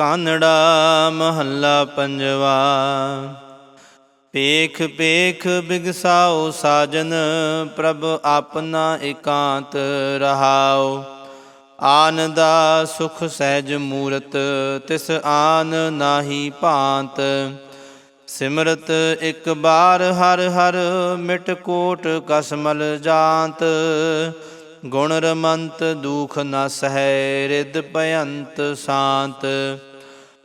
ਕਾਨੜਾ ਮਹੱਲਾ ਪੰਜਵਾ। ਪੇਖ ਪੇਖ ਬਿਗਸਾਓ ਸਾਜਨ, ਪ੍ਰਭ ਆਪਣਾ ਇਕਾਂਤ ਰਹਾਓ। ਆਨ ਦਾ ਸੁਖ ਸਹਿਜ ਮੂਰਤ, ਤਿਸ ਆਨ ਨਾਹੀ ਭਾਂਤ। ਸਿਮਰਤ ਇੱਕ ਬਾਰ ਹਰ ਹਰ, ਮਿਟ ਕੋਟ ਕਸਮਲ ਜਾਂਤ। ਗੁਣ ਰਮੰਤ ਦੁਖ ਨਸ ਹੈ ਰਿਦ ਭਯੰਤ ਸ਼ਾਂਤ।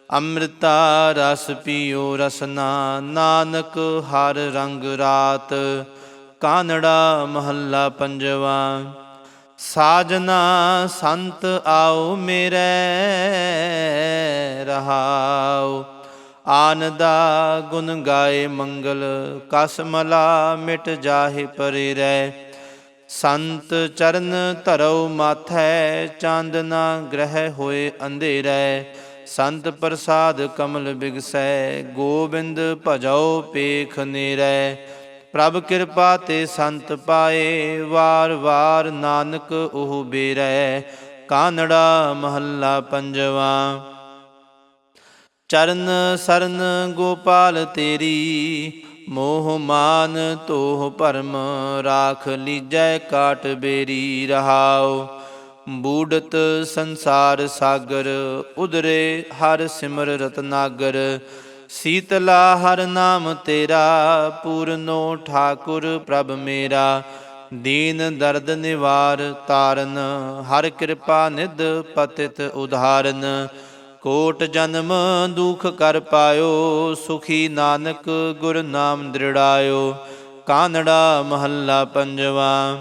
ਅੰਮ੍ਰਿਤਾ ਰਸ ਪੀਓ ਰਸਨਾ, ਨਾਨਕ ਹਰ ਰੰਗ ਰਾਤ। ਕਾਨੜਾ ਮਹੱਲਾ ਪੰਜਵਾ, ਸਾਜਨਾ ਸੰਤ ਆਓ ਮੇਰੇ ਰਹਾਓ ਆਨਦਾ ਗੁਣ ਗਾਏ ਮੰਗਲ ਕਸ ਮਲਾ ਮਿਟ ਜਾਹੇ ਪਰੇ ਰਹਿ ਸੰਤ ਚਰਨ ਧਰਉ ਮਾਥੈ, ਚਾਂਦਨਾ ਗ੍ਰਹਿ ਹੋਏ ਅੰਧੇਰੈ। ਸੰਤ ਪ੍ਰਸਾਦ ਕਮਲ ਬਿਗਸੈ, ਗੋਬਿੰਦ ਭਜਉ ਪੇਖ ਨੇਰੈ। ਪ੍ਰਭ ਕਿਰਪਾ ਤੇ ਸੰਤ ਪਾਏ, ਵਾਰ ਵਾਰ ਨਾਨਕ ਉਹ ਬੇਰੈ। ਕਾਨੜਾ ਮਹੱਲਾ ਪੰਜਵਾ। ਚਰਨ ਸਰਨ ਗੋਪਾਲ ਤੇਰੀ, ਮੋਹ ਮਾਨ ਤੋਹ ਭਰਮ, ਰਾਖ ਲੀਜੈ ਕਾਟ ਬੇਰੀ ਰਹਾਓ ਬੂਡਤ ਸੰਸਾਰ ਸਾਗਰ ਉਦਰੇ ਹਰ ਸਿਮਰ ਰਤਨਾਗਰ। ਸੀਤਲਾ ਹਰ ਨਾਮ ਤੇਰਾ, ਪੂਰਨੋ ਠਾਕੁਰ ਪ੍ਰਭ ਮੇਰਾ। ਦੀਨ ਦਰਦ ਨਿਵਾਰ ਤਾਰਨ, ਹਰ ਕਿਰਪਾ ਨਿਧ ਪਤਿਤ ਉਧਾਰਨ। ਕੋਟ ਜਨਮ ਦੁਖ ਕਰ ਪਾਇਓ, ਸੁਖੀ ਨਾਨਕ ਗੁਰ ਨਾਮ ਦ੍ਰਿੜਾਇਓ। ਕਾਨੜਾ ਮਹੱਲਾ ਪੰਜਵਾ।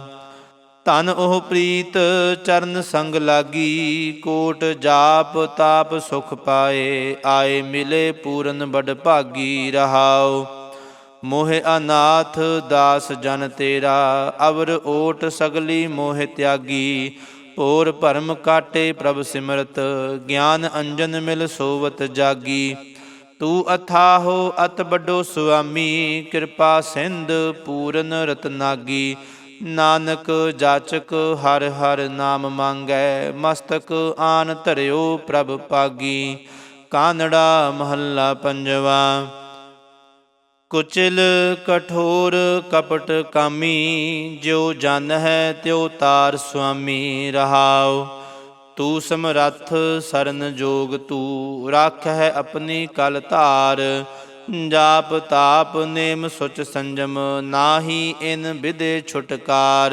ਧਨ ਉਹ ਪ੍ਰੀਤ, ਚਰਨ ਸੰਗ ਲਾਗੀ, ਕੋਟ ਜਾਪ ਤਾਪ ਸੁਖ ਪਾਏ, ਆਏ ਮਿਲੇ ਪੂਰਨ ਬੜ ਭਾਗੀ ਰਹਾਉ। ਮੋਹਿ ਅਨਾਥ, ਦਾਸ ਜਨ ਤੇਰਾ, ਅਵਰ ਓਟ ਸਗਲੀ ਮੋਹਿ ਤਿਆਗੀ। ਔਰ ਭਰਮ ਕਾਟੇ ਪ੍ਰਭ ਸਿਮਰਤ, ਗਿਆਨ ਅੰਜਨ ਮਿਲ ਸੋਵਤ ਜਾਗੀ। ਤੂੰ ਅਥਾਹੋ ਅਤ ਵੱਡੋ ਸੁਆਮੀ, ਕਿਰਪਾ ਸਿੰਧ ਪੂਰਨ ਰਤਨਾਗੀ। ਨਾਨਕ ਜਾਚਕ ਹਰ ਹਰ ਨਾਮ ਮੰਗੈ, ਮਸਤਕ ਆਨ ਧਰਿਓ ਪ੍ਰਭ ਪਾਗੀ। ਕਾਨੜਾ ਮਹੱਲਾ ਪੰਜਵਾ। ਕੁਚਲ ਕਠੋਰ ਕਪਟ ਕਾਮੀ ਜੋ ਜਨ ਹੈ ਤਿਉ ਤਾਰ ਸੁਆਮੀ ਰਹਾਉ। ਤੂੰ ਸਮਰੱਥ ਸਰਨ ਜੋਗ ਤੂੰ ਰੱਖ ਹੈ ਆਪਣੀ ਕਲ ਧਾਰ। ਜਾਪ ਤਾਪ ਨੇਮ ਸੁਚ ਸੰਜਮ, ਨਾਹੀ ਇਨ ਵਿਦੇ ਛੁਟਕਾਰ।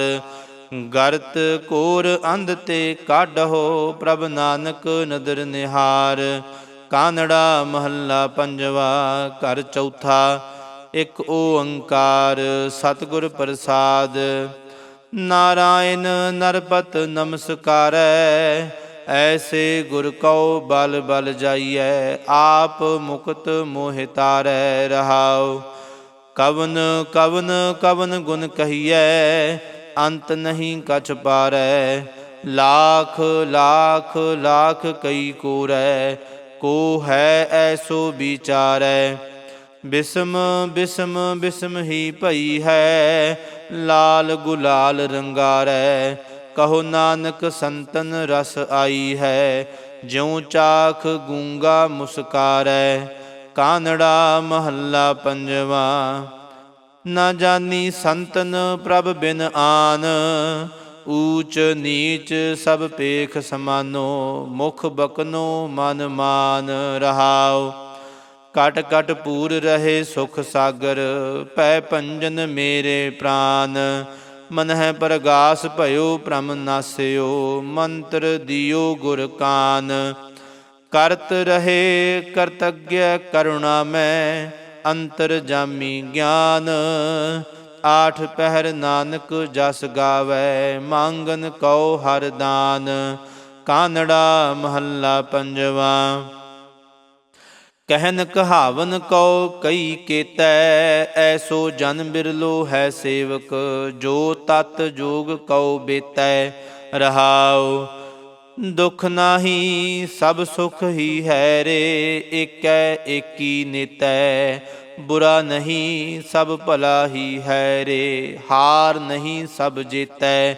ਗਰਤ ਕੋਰ ਅੰਧ ਤੇ ਕਾਢੋ ਪ੍ਰਭ ਨਾਨਕ ਨਦਰ ਨਿਹਾਰ। ਕਾਨੜਾ ਮਹੱਲਾ ਪੰਜਵਾ, ਘਰ ਚੌਥਾ, ਇਕ ਓੰਕਾਰ, ਸਤਿਗੁਰ ਪ੍ਰਸਾਦ। ਨਾਰਾਇਣ ਨਰਪਤ ਨਮਸਕਾਰੈ ਐਸੇ ਗੁਰ ਕਉ ਬਲ ਬਲ ਜਾਈਐ ਆਪ ਮੁਕਤ ਮੋਹਿ ਤਾਰੈ ਰਹਾਉ ਕਵਨ ਕਵਨ ਕਵਨ ਗੁਣ ਕਹੀਐ ਅੰਤ ਨਹੀਂ ਕਛ ਪਾਰੈ ਲਾਖ ਲਾਖ ਲਾਖ ਕਈ ਕੋਰੈ ਕੋ ਹੈ ਐਸੋ ਵਿਚਾਰੈ ਬਿਸਮ ਬਿਸਮ ਬਿਸਮ ਹੀ ਭਈ ਹੈ ਲਾਲ ਗੁਲਾਲ ਰੰਗਾਰੈ ਕਹੋ ਨਾਨਕ ਸੰਤਨ ਰਸ ਆਈ ਹੈ, ਜਿਉ ਚਾਖ ਗੂੰਗਾ ਮੁਸਕਾਰੈ, ਕਾਨੜਾ ਮਹੱਲਾ ਪੰਜਵਾ। ਨਾ ਜਾਨੀ ਸੰਤਨ ਪ੍ਰਭ ਬਿਨ ਆਨ, ਊਚ ਨੀਚ ਸਭ ਪੇਖ ਸਮਾਨੋ, ਮੁਖ ਬਕਨੋ ਮਨ ਮਾਨ ਰਹਾਉ। ਕਟ ਕਟ ਪੂਰ ਰਹੇ ਸੁਖ ਸਾਗਰ, ਪੈ ਪੰਜਨ ਮੇਰੇ ਪ੍ਰਾਨ। ਮਨ ਹੈ ਪ੍ਰਗਾਸ ਭਇਓ, ਭ੍ਰਮ ਨਾਸਿਓ, ਮੰਤਰ ਦਿਓ ਗੁਰ ਕਾਨ। ਕਰਤ ਰਹੇ ਕਰਤਗ੍ਯ ਕਰੁਣਾ ਮੈਂ, ਅੰਤਰ ਜਾਮੀ ਗਿਆਨ। ਆਠ ਪਹਿਰ ਨਾਨਕ ਜਸ ਗਾਵੇ, ਮੰਗਨ ਕਉ ਹਰ ਦਾਨ। ਕਾਨੜਾ ਮਹੱਲਾ ਪੰਜਵਾ। ਕਹਿਨ ਕਹਾਵਨ ਕਉ, ਕਈ ਕੇਤੈ, ਐਸੋ ਜਨ ਬਿਰਲੋ ਹੈ ਸੇਵਕ, ਜੋ ਤਤ ਜੋਗ ਕਉ ਬੇਤੈ, ਰਹਾਉ, ਦੁਖ ਨਾਹੀ ਸਭ ਸੁਖ ਹੀ ਹੈ ਰੇ, ਏਕੈ ਏਕੀ ਨਿਤੈ, ਬੁਰਾ ਨਹੀਂ ਸਭ ਭਲਾ ਹੀ ਹੈ ਰੇ, ਹਾਰ ਨਹੀਂ ਸਭ ਜੀਤੈ,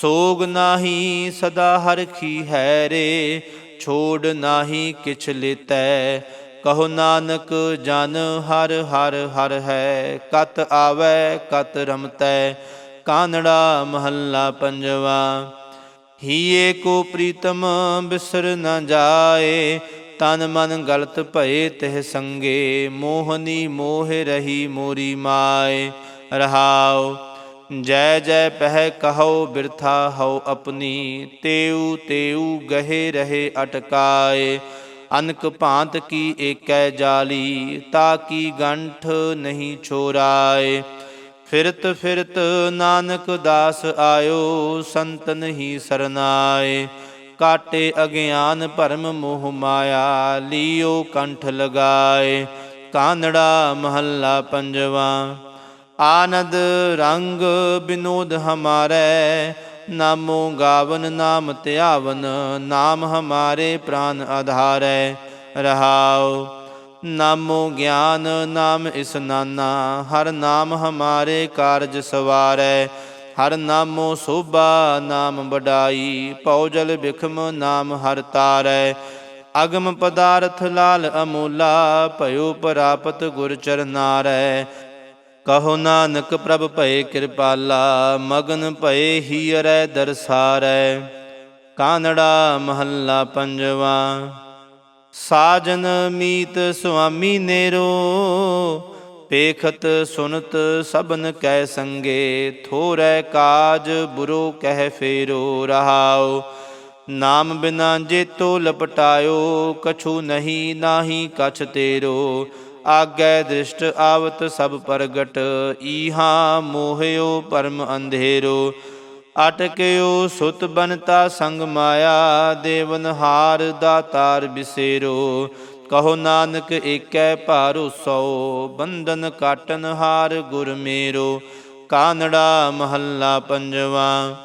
ਸੋਗ ਨਾਹੀ ਸਦਾ ਹਰਖੀ ਹੈ ਰੇ, ਛੋੜ ਨਾਹੀ ਕਿਛ ਲੇਤੈ ਕਹੋ ਨਾਨਕ, ਜਨ ਹਰ ਹਰ ਹਰ ਹੈ, ਕਤ ਆਵੈ, ਕਤ ਰਮਤੈ, ਕਾਨੜਾ ਮਹੱਲਾ ਪੰਜਵਾ। ਹੀਏ ਕੋ ਪ੍ਰੀਤਮ ਬਿਸਰ ਨ ਜਾਏ, ਤਨ ਮਨ ਗਲਤ ਭਏ ਤਿਹ ਸੰਗੇ, ਮੋਹਨੀ ਮੋਹ ਰਹੀ ਮੋਰੀ ਮਾਏ। ਰਹਾਓ ਜੈ ਜੈ ਪਹਿ ਕਹੋ ਬਿਰਥਾ ਹਉ ਆਪਣੀ ਤੇਉ ਤੇਉ ਗਹੇ ਰਹੇ ਅਟਕਾਏ। ਅਨਕ ਭਾਂਤ ਕੀ ਏਕੈ ਜਾਲੀ, ਤਾ ਕੀ ਗੰਠ ਨਹੀਂ ਛੋਰਾਏ। ਫਿਰਤ ਫਿਰਤ ਨਾਨਕ ਦਾਸ ਆਇਓ ਸੰਤਨ ਹੀ ਸਰਨਾਏ। ਕਾਟੇ ਅਗਿਆਨ ਭਰਮ ਮੋਹ ਮਾਇਆ, ਲਿਓ ਕੰਠ ਲਗਾਏ। ਕਾਨੜਾ ਮਹੱਲਾ ਪੰਜਵਾ, ਆਨੰਦ ਰੰਗ ਬਿਨੋਦ ਹਮਾਰੇ ਨਾਮੋ ਗਾਵਨ ਨਾਮ ਧਿਆਵਨ, ਨਾਮ ਹਮਾਰੇ ਪ੍ਰਾਨ ਆਧਾਰੈ, ਰਹਾਉ। ਨਾਮੋ ਗਿਆਨ ਨਾਮ ਇਸਨਾਨਾ ਹਰ ਨਾਮ ਹਮਾਰੇ ਕਾਰਜ ਸਵਾਰੈ। ਹਰ ਨਾਮੋ ਸੋਭਾ ਨਾਮ ਬਡਾਈ ਪੌਜਲ ਬਿਖਮ ਨਾਮ ਹਰ ਤਾਰੈ। ਅਗਮ ਪਦਾਰਥ ਲਾਲ ਅਮੂਲਾ, ਭਇਓ ਪ੍ਰਾਪਤ ਗੁਰ ਚਰਨਾਰੈ। ਕਹੋ ਨਾਨਕ ਪ੍ਰਭ ਭਏ ਕਿਰਪਾਲਾ, ਮਗਨ ਭਏ ਹੀਰੈ ਦਰਸਾਰੈ, ਕਾਨੜਾ ਮਹੱਲਾ ਪੰਜਵਾ। ਸਾਜਨ ਮੀਤ ਸੁਆਮੀ ਨੇਰੋ, ਪੇਖਤ ਸੁਨਤ ਸਬਨ ਕੈ ਸੰਗੇ, ਥੋਰੈ ਕਾਜ ਬੁਰੋ ਕਹਿ ਫੇਰੋ ਰਹਾਓ ਨਾਮ ਬਿਨਾ ਜੇਤੋ ਲਪਟਾਇਓ, ਕਛੂ ਨਹੀਂ ਨਾਹੀ ਕਛ ਤੇਰੋ। ਆਗੈ ਦ੍ਰਿਸ਼ਟ ਆਵਤ ਸਭ ਪ੍ਰਗਟ, ਈਹਾ ਮੋਹਿਓ ਪਰਮ ਅੰਧੇਰੋ। ਅਟਕਿਓ ਸੁਤ ਬਨਤਾ ਸੰਗ ਮਾਇਆ, ਦੇਵਨ ਹਾਰ ਦਾਤਾਰ ਬਿਸੇਰੋ। ਕਹੋ ਨਾਨਕ ਏਕੈ ਭਾਰੋਸੋ ਬੰਧਨ ਕਾਟਨ ਹਾਰ ਗੁਰ ਮੇਰੋ। ਕਾਨੜਾ ਮਹੱਲਾ ਪੰਜਵਾ।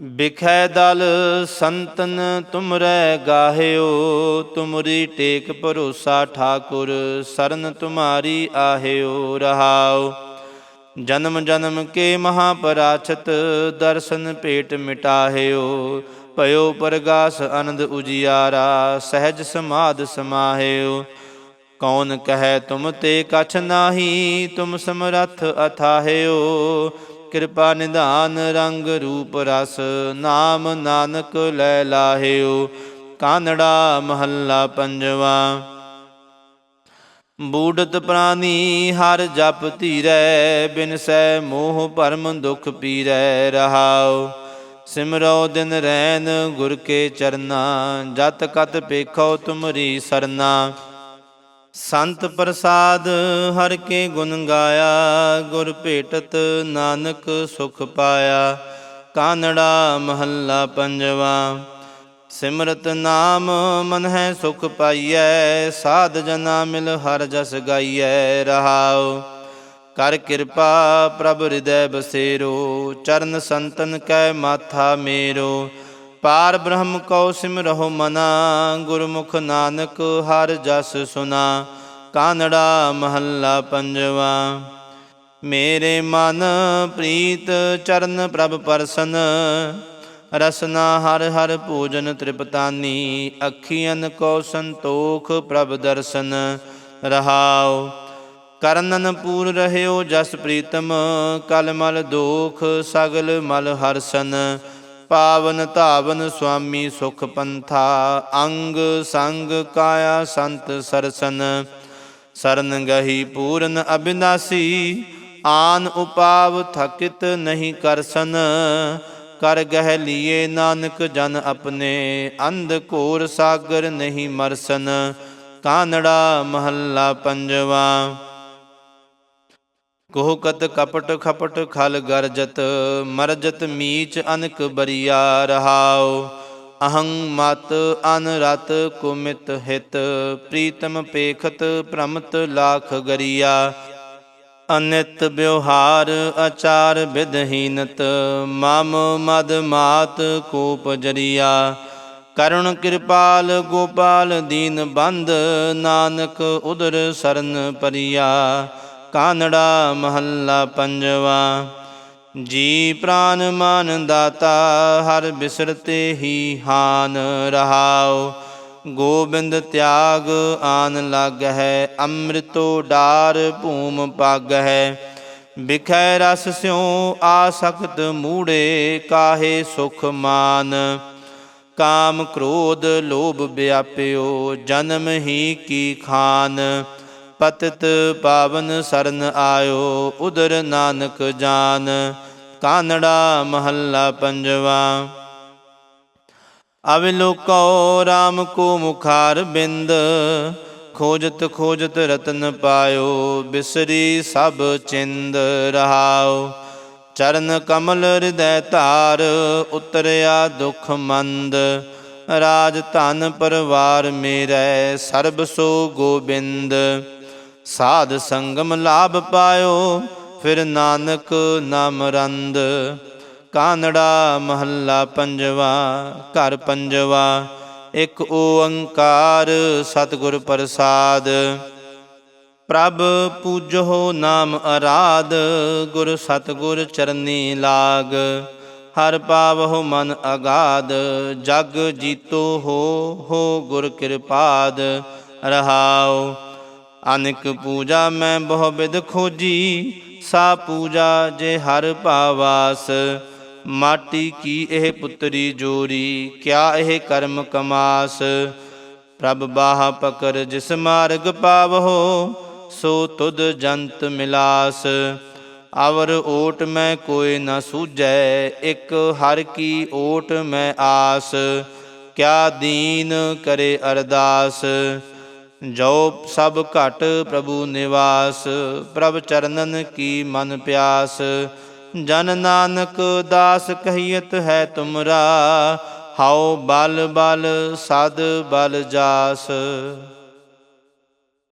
ਬਿਖੈ ਦਲ ਸੰਤਨ ਤੁਮਰੈ ਗਾਹਿਓ, ਤੁਮਰੀ ਟੇਕ ਭਰੋਸਾ ਠਾਕੁਰ, ਸਰਨ ਤੁਮਾਰੀ ਆਹਿਓ ਰਹਾਉ ਜਨਮ ਜਨਮ ਕੇ ਮਹਾਪਰਾਛਤ, ਦਰਸ਼ਨ ਭੇਟ ਮਿਟਾਹਿਓ। ਭਇਓ ਪਰਗਾਸ ਅਨੰਦ ਉਜਿਆਰਾ, ਸਹਿਜ ਸਮਾਦ ਸਮਾਹਿਓ। ਕੌਣ ਕਹੈ ਤੁਮ ਤੇ ਕਛ ਨਾਹੀ, ਤੁਮ ਸਮਰਥ ਅਥਾਹਿਓ। ਕਿਰਪਾ ਨਿਧਾਨ ਰੰਗ ਰੂਪ ਰਸ, ਨਾਮ ਨਾਨਕ ਲੈ ਲਾਹਿਓ ਕਾਨੜਾ ਮਹੱਲਾ ਪੰਜਵਾ। ਬੂੜਤ ਪ੍ਰਾਨੀ ਹਰ ਜਪ ਧੀਰੈ ਬਿਨਸੈ ਮੋਹ ਭਰਮ ਦੁਖ ਪੀਰੈ ਰਹਾਉ। ਸਿਮਰੋ ਦਿਨ ਰੈਨ ਗੁਰ ਕੇ ਚਰਨਾ, ਜਤ ਕਤ ਪੇਖੋ ਤੁਮਰੀ ਸਰਨਾ। ਸੰਤ ਪ੍ਰਸਾਦ ਹਰ ਕੇ ਗੁਣ ਗਾਇਆ, ਗੁਰ ਭੇਟਤ ਨਾਨਕ ਸੁਖ ਪਾਇਆ। ਕਾਨੜਾ ਮਹੱਲਾ ਪੰਜਵਾ, ਸਿਮਰਤ ਨਾਮ ਮਨ ਹੈ ਸੁਖ ਪਾਈਐ, ਸਾਧ ਜਨਾ ਮਿਲ ਹਰ ਜਸ ਗਾਈਐ, ਰਹਾਉ। ਕਰ ਕਿਰਪਾ ਪ੍ਰਭ ਹਿਰਦੈ ਬਸੇਰੋ, ਚਰਨ ਸੰਤਨ ਕੈ ਮਾਥਾ ਮੇਰੋ। ਪਾਰ ਬ੍ਰਹਮ ਕਉ ਸਿਮਰਹੁ ਮਨਾ, ਗੁਰਮੁਖ ਨਾਨਕ ਹਰ ਜਸ ਸੁਨਾ, ਕਾਨੜਾ ਮਹੱਲਾ ਪੰਜਵਾ। ਮੇਰੇ ਮਨ ਪ੍ਰੀਤ ਚਰਨ ਪ੍ਰਭ ਪਰਸਨ, ਰਸਨਾ ਹਰ ਹਰ ਭੋਜਨ ਤ੍ਰਿਪਤਾਨੀ ਅੱਖੀਆਂ ਕੋ ਸੰਤੋਖ ਪ੍ਰਭ ਦਰਸ਼ਨ, ਰਹਾਉ। ਕਰਨਨ ਪੂਰ ਰਹਿਓ ਜਸ ਪ੍ਰੀਤਮ ਕਲ ਮਲ ਦੋਖ ਸਗਲ ਮਲ ਹਰਸਨ ਪਾਵਨ ਧਾਵਨ ਸੁਆਮੀ ਸੁਖ ਪੰਥਾ, ਅੰਗ ਸੰਗ ਕਾਇਆ ਸੰਤ ਸਰਸਨ। ਸਰਨ ਗਹੀ ਪੂਰਨ ਅਬਿਨਾਸੀ ਆਨ ਉਪਾਵ ਥਕਿਤ ਨਹੀਂ ਕਰਸਨ। ਕਰ ਗਹਿ ਲੀਏ ਨਾਨਕ ਜਨ ਆਪਣੇ, ਅੰਧ ਘੋਰ ਸਾਗਰ ਨਹੀਂ ਮਰਸਨ। ਕਾਨੜਾ ਮਹੱਲਾ ਪੰਜਵਾ। ਕੋਹਕਤ ਕਪਟ ਖਪਟ ਖਲ ਗਰਜਤ, ਮਰਜਤ ਮੀਚ ਅਨਕ ਬਰੀਆ ਰਹਾਉ। ਅਹੰ ਮਤ ਅਨ ਰਤ ਕੁਮਿਤ ਹਿਤ, ਪ੍ਰੀਤਮ ਪੇਖਤ ਪ੍ਰਮਤ ਲਾਖ ਗਰੀਆ। ਅਨਿਤ ਵਿਵਹਾਰ ਆਚਾਰ ਵਿਦਹੀਨਤ ਮਮ ਮਦ ਮਾਤ ਕੋਪ ਜਰੀਆ। ਕਰੁਣ ਕਿਰਪਾਲ ਗੋਪਾਲ ਦੀਨ ਬੰਦ, ਨਾਨਕ ਉਦਰ ਸਰਨ ਪਰਿਆ। ਕਾਨੜਾ ਮਹੱਲਾ ਪੰਜਵਾ। ਜੀ ਪ੍ਰਾਨ ਮਨ ਦਾਤਾ, ਹਰ ਬਿਸਰਤੇ ਹੀ ਹਾਨ ਰਹਾਉ। ਗੋਬਿੰਦ ਤਿਆਗ ਆਨ ਲੱਗ ਹੈ, ਅੰਮ੍ਰਿਤੋ ਡਾਰ ਭੂਮ ਪੱਗ ਹੈ। ਬਿਖੈ ਰਸ ਸਿਉ ਆਸਕਤ ਮੂੜੇ, ਕਾਹੇ ਸੁਖ ਮਾਨ। ਕਾਮ ਕ੍ਰੋਧ ਲੋਭ ਵਿਆਪਿਓ, ਜਨਮ ਹੀ ਕੀ ਖਾਨ। ਪਤਿਤ ਪਾਵਨ ਸਰਨ ਆਇਓ, ਉਦਰ ਨਾਨਕ ਜਾਨ, ਕਾਨੜਾ ਮਹੱਲਾ ਪੰਜਵਾ। ਅਵਿਲੋਕੋ RAM ਕੋ ਮੁਖਾਰ ਬਿੰਦ, ਖੋਜਤ ਖੋਜਤ ਰਤਨ ਪਾਇਓ, ਬਿਸਰੀ ਸਭ ਚਿੰਦ ਰਹਾਉ ਚਰਨ ਕਮਲ ਹਿਰਦੈ ਧਾਰ, ਉਤਰਿਆ ਦੁਖ ਮੰਦ, ਰਾਜ ਧਨ ਪਰਵਾਰ ਮੇਰੈ, ਸਰਬ ਸੋ ਗੋਬਿੰਦ। ਸਾਧ ਸੰਗਮ ਲਾਭ ਪਾਇਓ, ਫਿਰ ਨਾਨਕ ਨਾਮ ਰੰਦ ਕਾਨੜਾ ਮਹੱਲਾ ਪੰਜਵਾ, ਘਰ ਪੰਜਵਾ, ਇੱਕ ਓੰਕਾਰ ਸਤਿਗੁਰ ਪ੍ਰਸਾਦ। ਪ੍ਰਭ ਪੂਜੋ ਨਾਮ ਅਰਾਧ, ਗੁਰ ਸਤਿਗੁਰ ਚਰਨੀ ਲਾਗ। ਹਰ ਪਾਵਹੁ ਮਨ ਅਗਾਧ, ਜਗ ਜੀਤੋ ਹੋ ਹੋ ਗੁਰ ਕਿਰਪਾਦ। ਰਹਾਉ ਅਨਿਕ ਪੂਜਾ ਮੈਂ ਬਹੁ ਬਿਦ ਖੋਜੀ, ਸਾ ਪੂਜਾ ਜੇ ਹਰ ਪਾਵਾਸ ਮਾਟੀ ਕੀ ਇਹ ਪੁੱਤਰੀ ਜੋਰੀ, ਕਿਆ ਇਹ ਕਰਮ ਕਮਾਸ? ਪ੍ਰਭ ਬਾਹ ਪਕਰ ਜਿਸ ਮਾਰਗ ਪਾਵਹੋ, ਸੋ ਤੁਧ ਜੰਤ ਮਿਲਾਸ। ਅਵਰ ਓਟ ਮੈਂ ਕੋਈ ਨ ਸੂਝੈ, ਇਕ ਹਰ ਕੀ ਓਟ ਮੈਂ ਆਸ। ਕਿਆ ਦੀਨ ਕਰੇ ਅਰਦਾਸ? ਜੋ ਸਭ ਘਟ ਪ੍ਰਭੂ ਨਿਵਾਸ, ਪ੍ਰਭ ਚਰਨਨ ਕੀ ਮਨ ਪਿਆਸ। ਜਨ ਨਾਨਕ ਦਾਸ ਕਹੀਤ ਹੈ ਤੁਮਰਾ, ਹਾਉ ਬਲ ਬਲ ਸਦ ਬਲ ਜਾਸ।